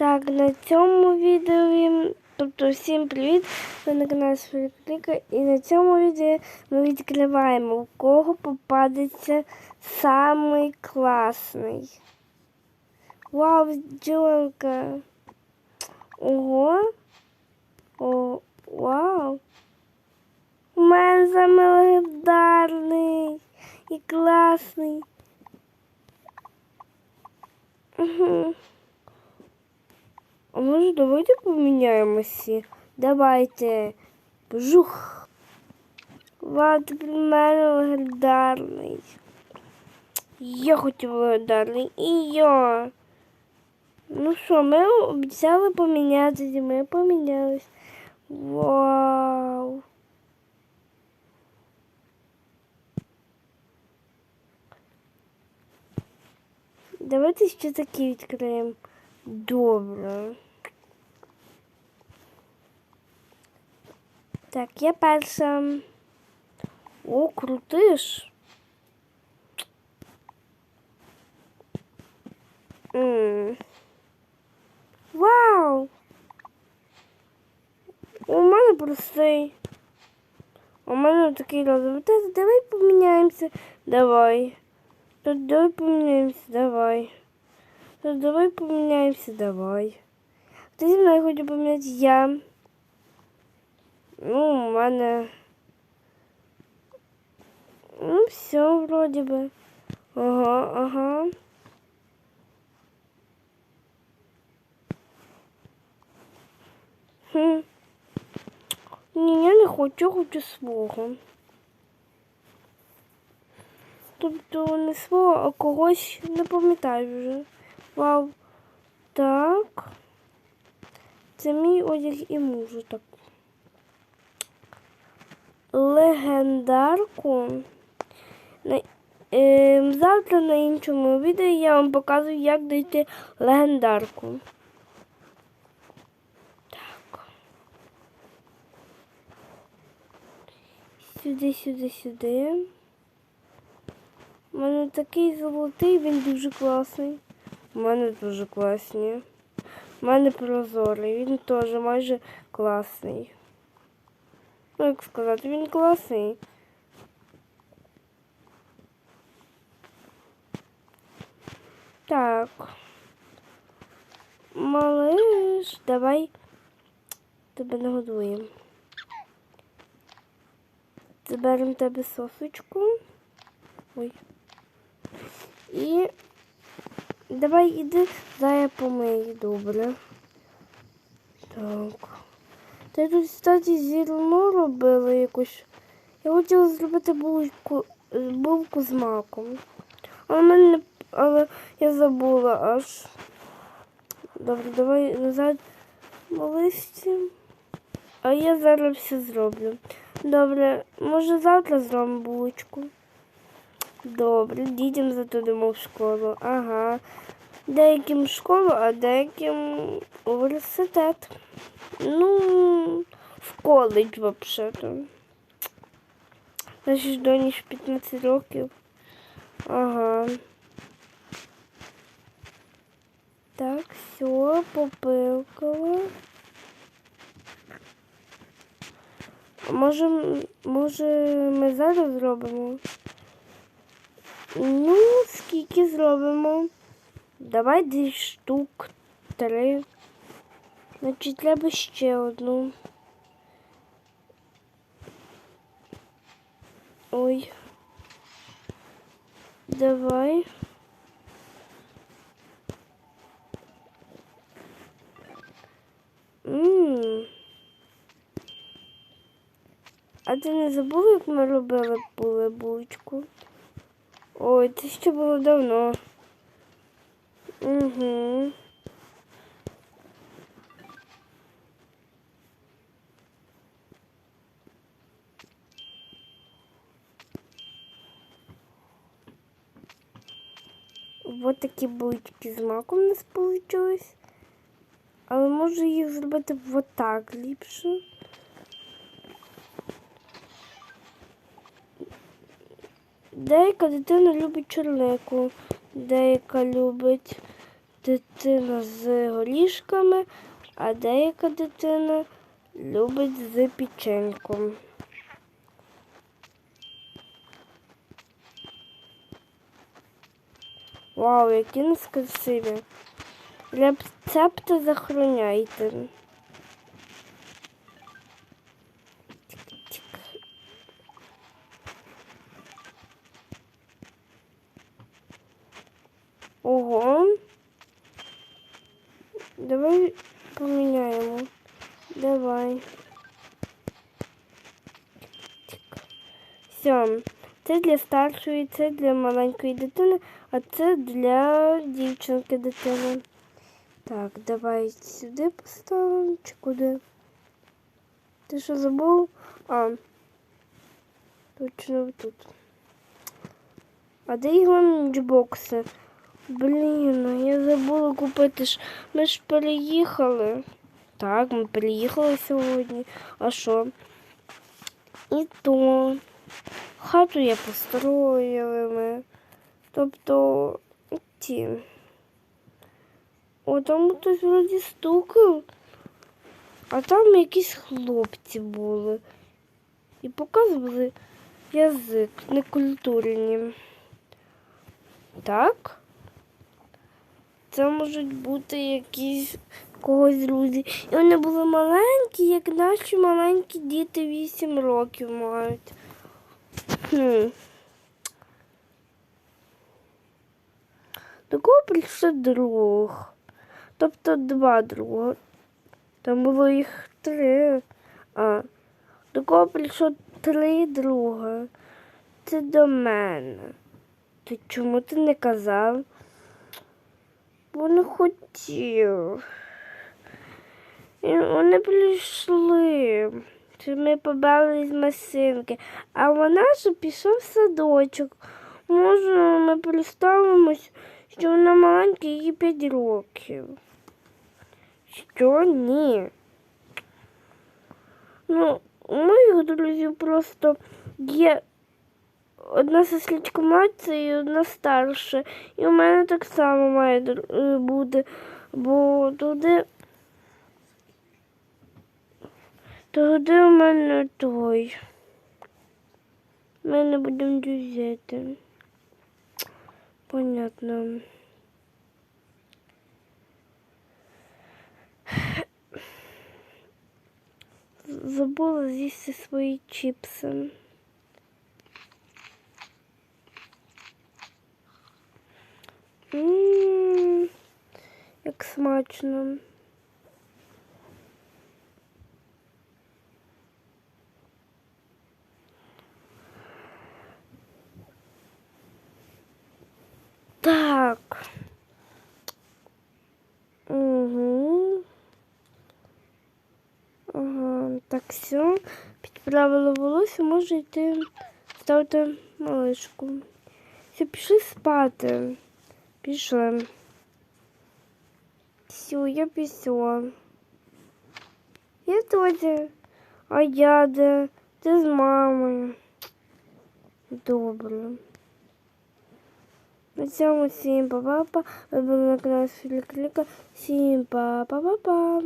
Так, на цьому відео, тобто всім привіт, ви на каналі Фрікліка, і на цьому відео ми відкриваємо, у кого попадеться самий класний. Вау, бджолка. Ого. О, вау. У мене саме легендарний і класний. Угу. А може давайте поміняємося? Давайте. Бжух. Влад мене легендарний. Я хотів легендарний. І я. Ну що, ми обіцяли помінятися, ми помінялись. Вау. Давайте ще такі відкриємо. Добре. Так, я перша. О, крутиш. М. Вау! У мене простий. У мене такий розовий. Давай поміняємося. Давай. Давай поміняємося, давай. Та давай поміняємося, давай. Ти зі мною хочу поміняти я. Ну, у мене. Ну, все, вроде би. Ага, ага. Хм. Ні, я не хочу, хочу свого. Тобто не свого, а когось не пам'ятаю вже. Вау. Так. Це мій одяг і мужу так. Легендарку. На, е, завтра на іншому відео я вам покажу, як дійти легендарку. Так. Сюди, сюди, сюди. У мене такий золотий, він дуже класний. У мене дуже класні. У мене прозорий, він теж майже класний. Ну, як сказати, він класний. Так. Малиш, давай тебе нагодуємо. Заберемо тебе сосочку. Ой. І давай іди, зараз я помию, добре. Так. Та я тут, кстати, зерно робила якусь. Я хотіла зробити булочку, е, булку з маком. Але, мене, але я забула аж. Добре, давай назад молисті. А я зараз все зроблю. Добре, може завтра зробимо булочку. Добре, дітям затудимо в школу. Ага. Деяким школу, а деяким університет. Ну, в коледж взагалі-то. Нашій доні ж 15 років. Ага. Так, все, попилкала. Може, може, ми зараз зробимо? Ну, скільки зробимо? Давай дві штук, три. Значить, треба ще одну. Ой. Давай. Ммм. А ти не забув, як ми робили були булочку? Ой, це ще було давно. Угу. Вот такі булочки з маком у нас получилось. Але може їх зробити вот так ліпше. Деяка дитина любить чорнику, деяка любить дитина з горішками, а деяка дитина любить з печеньком. Вау, які нас красиві. Рецепти захороняйте. Тік-тік. Ого. Давай поміняємо. Давай. Все. Це для старшої, це для маленької дитини, а це для дівчинки дитини. Так, давай сюди поставимо чи куди? Ти що забув? А. Точно тут. А де його ланчбокси? Блін, а я забула купити ж. Ми ж переїхали. Так, ми переїхали сьогодні. А що? І то. Хату я построїли ми. Тобто ті. О, там хтось вроді стукав, а там якісь хлопці були. І показували язик некультурні. Так? Це можуть бути якісь когось друзі. І вони були маленькі, як наші маленькі діти 8 років мають. Хм. До кого прийшов друг? Тобто два друга. Там було їх три. А. До кого прийшло три друга? Це до мене. Ти чому ти не казав? Бо не хотів. І вони прийшли. Ми побрали з машинки, а вона ж пішов в садочок. Може, ми представимось, що вона маленька, їй 5 років. Що ні? Ну, у моїх друзів просто є одна сестричка младша і одна старша. І у мене так само має е, бути, бо туди. Туди у мене той. Ми не будемо друзити. Понятно. Забула з'їсти свої чіпси. Як смачно. Так. Угу. Ага, так, все. Підправила волосся, може йти ставити малишку. Все, пішли спати. Пішли. Все, я пішла. Я теж. А я де? Ти з мамою. Добре. На цьому всім па-па-па. Ви були на каналі Філікліка. Всім па-па-па-па.